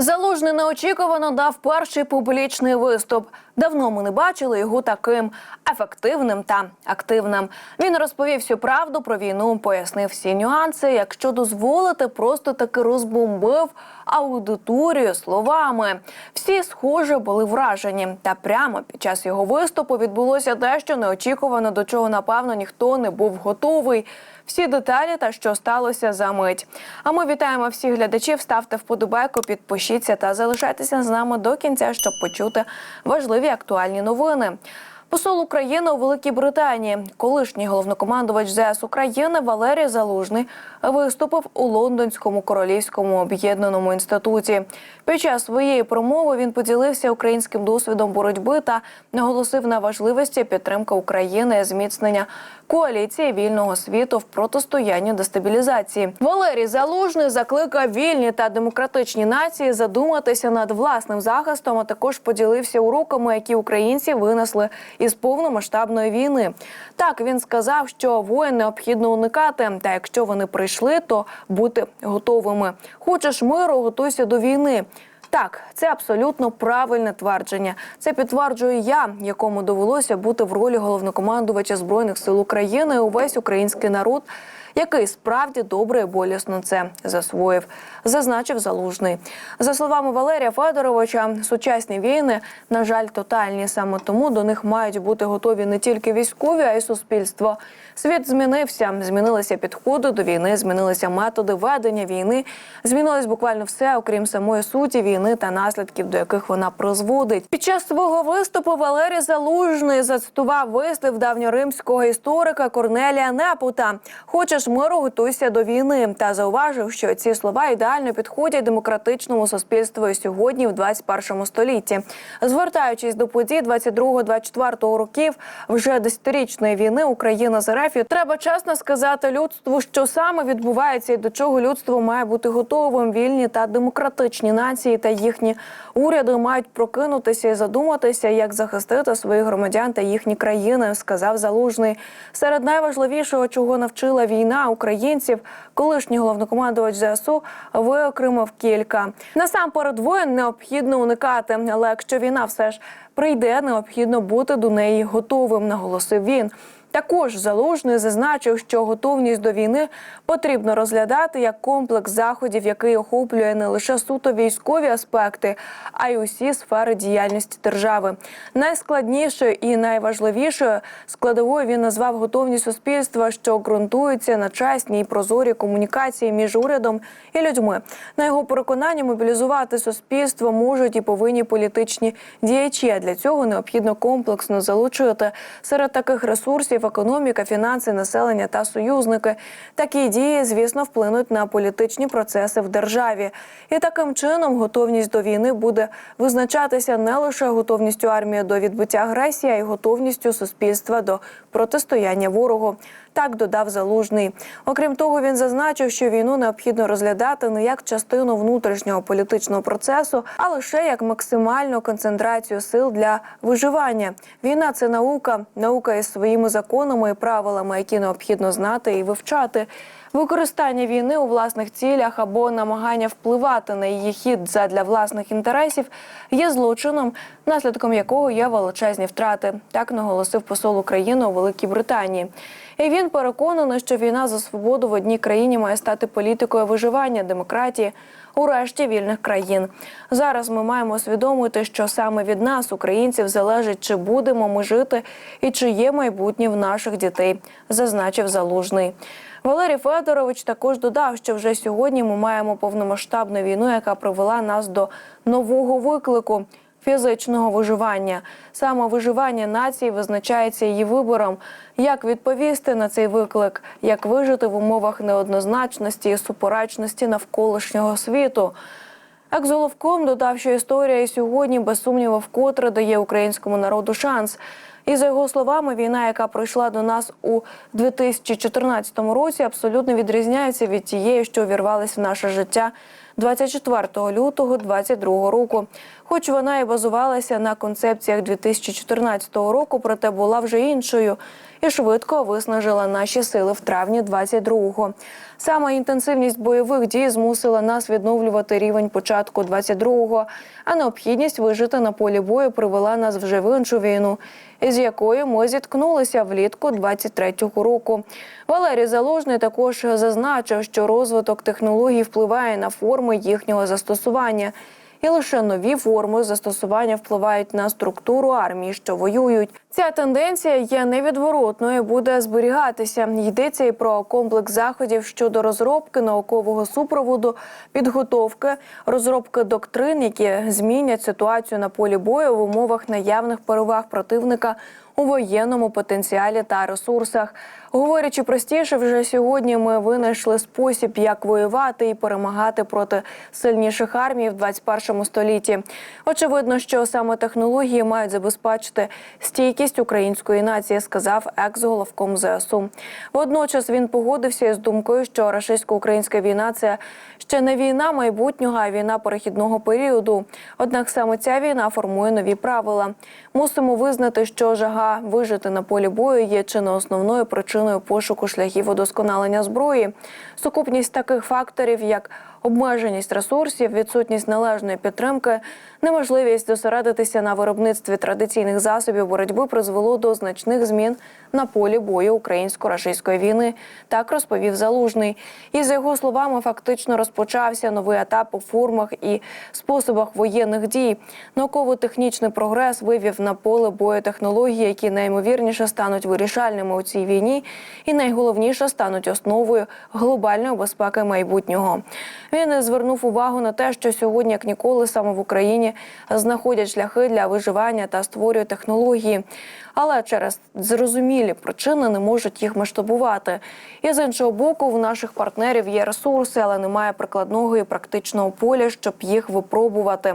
Залужний неочікувано дав перший публічний виступ. Давно ми не бачили його таким ефективним та активним. Він розповів всю правду про війну, пояснив всі нюанси. Якщо дозволите, просто таки розбомбив аудиторію словами. Всі, схоже, були вражені. Та прямо під час його виступу відбулося дещо неочікувано, до чого напевно ніхто не був готовий. Всі деталі та що сталося за мить. А ми вітаємо всіх глядачів. Ставте вподобайку, підпишіться та залишайтеся з нами до кінця, щоб почути важливі актуальні новини. Посол України у Великій Британії, колишній головнокомандувач ЗС України Валерій Залужний виступив у Лондонському королівському об'єднаному інституті. Під час своєї промови він поділився українським досвідом боротьби та наголосив на важливості підтримки України, зміцнення коаліції вільного світу в протистоянні дестабілізації. Валерій Залужний закликав вільні та демократичні нації задуматися над власним захистом, а також поділився уроками, які українці винесли із повномасштабної війни. Так він сказав, що воїн необхідно уникати. Та якщо вони прийшли, то бути готовими. Хочеш миру, готуйся до війни. Так, це абсолютно правильне твердження. Це підтверджую я, якому довелося бути в ролі головнокомандувача збройних сил України увесь український народ, який справді добре і болісно це засвоїв, зазначив залужний. За словами Валерія Федоровича, сучасні війни, на жаль, тотальні. Саме тому до них мають бути готові не тільки військові, а й суспільство. Світ змінився, змінилися підходи до війни, змінилися методи ведення війни. Змінилось буквально все, окрім самої суті війни та наслідків, до яких вона призводить. Під час свого виступу Валерій Залужний зацитував вислів давньоримського історика Корнелія Непута: Хочеш миру, готуйся до війни. Та зауважив, що ці слова ідеально підходять демократичному суспільству сьогодні, в 21 столітті. Звертаючись до подій 22-24 років вже десятирічної війни Україна з РФ, треба чесно сказати людству, що саме відбувається і до чого людство має бути готовим. Вільні та демократичні нації та їхні уряди мають прокинутися і задуматися, як захистити своїх громадян та їхні країни, сказав Залужний. Серед найважливішого, чого навчила війна українців, колишній головнокомандувач ЗСУ виокремив кілька. Насамперед воїн необхідно уникати, але якщо війна все ж прийде, необхідно бути до неї готовим, наголосив він. Також залужний зазначив, що готовність до війни потрібно розглядати як комплекс заходів, який охоплює не лише суто військові аспекти, а й усі сфери діяльності держави. Найскладнішою і найважливішою складовою він назвав готовність суспільства, що ґрунтується на чесній і прозорій комунікації між урядом і людьми. На його переконання мобілізувати суспільство можуть і повинні політичні діячі. Для цього необхідно комплексно залучити серед таких ресурсів економіка, фінанси, населення та союзники. Такі дії, звісно, вплинуть на політичні процеси в державі. І таким чином готовність до війни буде визначатися не лише готовністю армії до відбиття агресії, а й готовністю суспільства до протистояння ворогу. Так додав залужний. Окрім того, він зазначив, що війну необхідно розглядати не як частину внутрішнього політичного процесу, а лише як максимальну концентрацію сил для виживання. Війна це наука, наука із своїми законами і правилами, які необхідно знати і вивчати. Використання війни у власних цілях або намагання впливати на її хід задля власних інтересів є злочином, наслідком якого є величезні втрати. Так наголосив посол України у Великій Британії. І він переконаний, що війна за свободу в одній країні має стати політикою виживання демократії у решті вільних країн. Зараз ми маємо усвідомити, що саме від нас, українців, залежить, чи будемо ми жити і чи є майбутнє в наших дітей, зазначив залужний. Валерій Федорович також додав, що вже сьогодні ми маємо повномасштабну війну, яка привела нас до нового виклику. Фізичного виживання саме виживання нації визначається її вибором, як відповісти на цей виклик, як вижити в умовах неоднозначності і суперечності навколишнього світу. Екс-Головком додав, що історія сьогодні без сумніву вкотре дає українському народу шанс. І за його словами, війна, яка прийшла до нас у 2014 році, абсолютно відрізняється від тієї, що увірвалася в наше життя 24 лютого 2022 року. Хоч вона і базувалася на концепціях 2014 року, проте була вже іншою. І швидко виснажила наші сили в травні 22-го. Саме інтенсивність бойових дій змусила нас відновлювати рівень початку 22-го, а необхідність вижити на полі бою привела нас вже в іншу війну, із якою ми зіткнулися влітку 23-го року. Валерій Залужний також зазначив, що розвиток технологій впливає на форми їхнього застосування. І лише нові форми застосування впливають на структуру армії, що воюють. Ця тенденція є невідворотною, буде зберігатися. Йдеться і про комплекс заходів щодо розробки наукового супроводу, підготовки, розробки доктрин, які змінять ситуацію на полі бою в умовах наявних переваг противника у воєнному потенціалі та ресурсах. Говорячи простіше, вже сьогодні ми винайшли спосіб, як воювати і перемагати проти сильніших армій в 21 столітті. Очевидно, що саме технології мають забезпечити стійкість української нації, сказав екс-головком ЗСУ. Водночас він погодився із думкою, що рашистсько-українська війна це ще не війна майбутнього, а війна перехідного періоду. Однак саме ця війна формує нові правила. Мусимо визнати, що жага вижити на полі бою є чи не основною причиною пошуку шляхів удосконалення зброї. Сукупність таких факторів, як обмеженість ресурсів, відсутність належної підтримки, неможливість зосередитися на виробництві традиційних засобів боротьби призвело до значних змін на полі бою українсько-рашистської війни. Так розповів Залужний. І за його словами, фактично розпочався новий етап у формах і способах воєнних дій. Науково-технічний прогрес вивів на поле бою технології, які найімовірніше стануть вирішальними у цій війні, і найголовніше стануть основою глобальної безпеки майбутнього. Він звернув увагу на те, що сьогодні, як ніколи, саме в Україні знаходять шляхи для виживання та створюють технології, але через зрозумілі причини не можуть їх масштабувати. І з іншого боку, в наших партнерів є ресурси, але немає прикладного і практичного поля, щоб їх випробувати.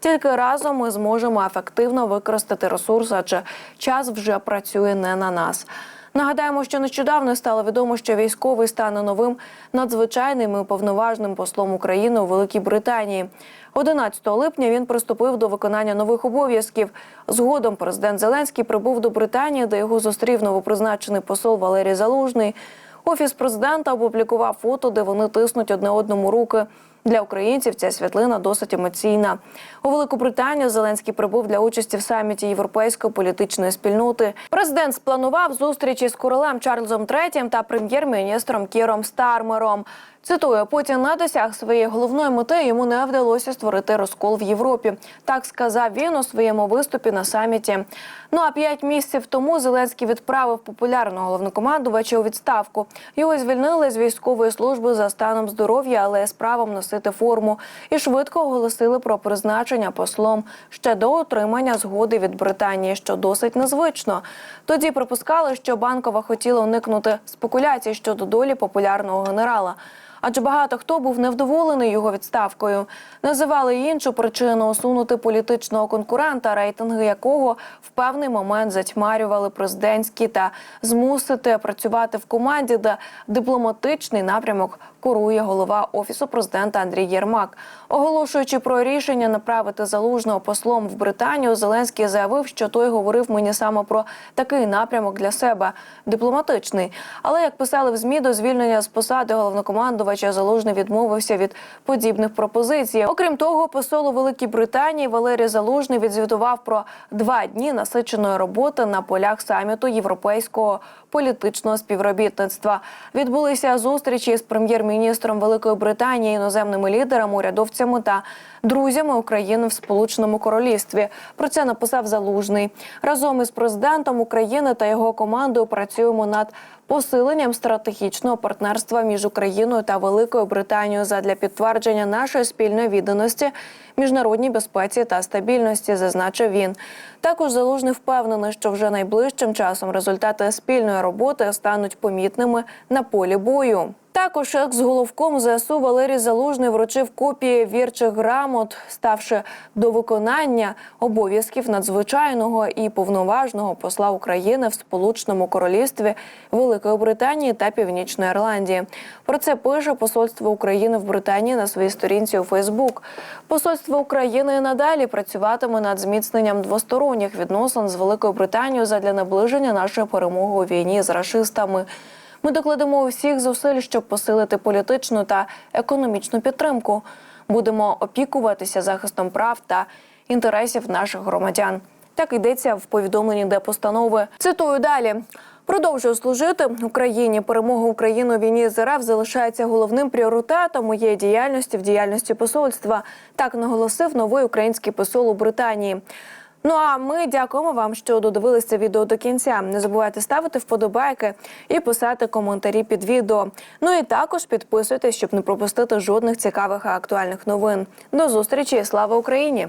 Тільки разом ми зможемо ефективно використати ресурси, адже час вже працює не на нас. Нагадаємо, що нещодавно стало відомо, що військовий стане новим надзвичайним і повноважним послом України у Великій Британії. 11 липня він приступив до виконання нових обов'язків. Згодом президент Зеленський прибув до Британії, де його зустрів новопризначений посол Валерій Залужний. Офіс президента опублікував фото, де вони тиснуть одне одному руки. Для українців ця світлина досить емоційна. У Великобританію Зеленський прибув для участі в саміті європейської політичної спільноти. Президент спланував зустрічі з королем Чарльзом III та прем'єр-міністром Кіром Стармером. Цитую, Путін не досяг своєї головної мети. Йому не вдалося створити розкол в Європі. Так сказав він у своєму виступі на саміті. Ну а п'ять місяців тому Зеленський відправив популярного головнокомандувача у відставку. Його звільнили з військової служби за станом здоров'я, але з правом носити форму. І швидко оголосили про призначення послом ще до отримання згоди від Британії, що досить незвично. Тоді припускали, що банкова хотіла уникнути спекуляцій щодо долі популярного генерала. Адже багато хто був невдоволений його відставкою. Називали іншу причину усунути політичного конкурента, рейтинги якого в певний момент затьмарювали президентські та змусити працювати в команді, де дипломатичний напрямок курує голова офісу президента Андрій Єрмак. Оголошуючи про рішення направити залужного послом в Британію, Зеленський заявив, що той говорив мені саме про такий напрямок для себе дипломатичний. Але як писали в змі, до звільнення з посади головнокомандувача залужний відмовився від подібних пропозицій. Окрім того, посол у Великій Британії Валерій Залужний відзвітував про два дні насиченої роботи на полях саміту європейського політичного співробітництва. Відбулися зустрічі з прем'єр-міністром Великої Британії, іноземними лідерами, урядовцями та друзями України в Сполученому Королівстві. Про це написав Залужний. Разом із президентом України та його командою працюємо над посиленням стратегічного партнерства між Україною та Великою Британією задля підтвердження нашої спільної відданості міжнародній безпеці та стабільності, зазначив він. Також залужний впевнений, що вже найближчим часом результати спільної роботи стануть помітними на полі бою. Також екс-головком ЗСУ Валерій Залужний вручив копії вірчих грамот, ставши до виконання обов'язків надзвичайного і повноважного посла України в Сполученому Королівстві Великої Британії та Північної Ірландії. Про це пише Посольство України в Британії на своїй сторінці у Фейсбук. Посольство України надалі працюватиме над зміцненням двосторонніх відносин з Великою Британією задля наближення нашої перемоги у війні з рашистами. Ми докладемо усіх зусиль, щоб посилити політичну та економічну підтримку. Будемо опікуватися захистом прав та інтересів наших громадян. Так йдеться в повідомленні де постанови. Цитую далі. Продовжую служити Україні. Перемога України у війні з РФ залишається головним пріоритетом моєї діяльності в діяльності посольства. Так наголосив новий український посол у Британії. Ну а ми дякуємо вам, що додивилися відео до кінця. Не забувайте ставити вподобайки і писати коментарі під відео. Ну і також підписуйтесь, щоб не пропустити жодних цікавих і актуальних новин. До зустрічі! Слава Україні!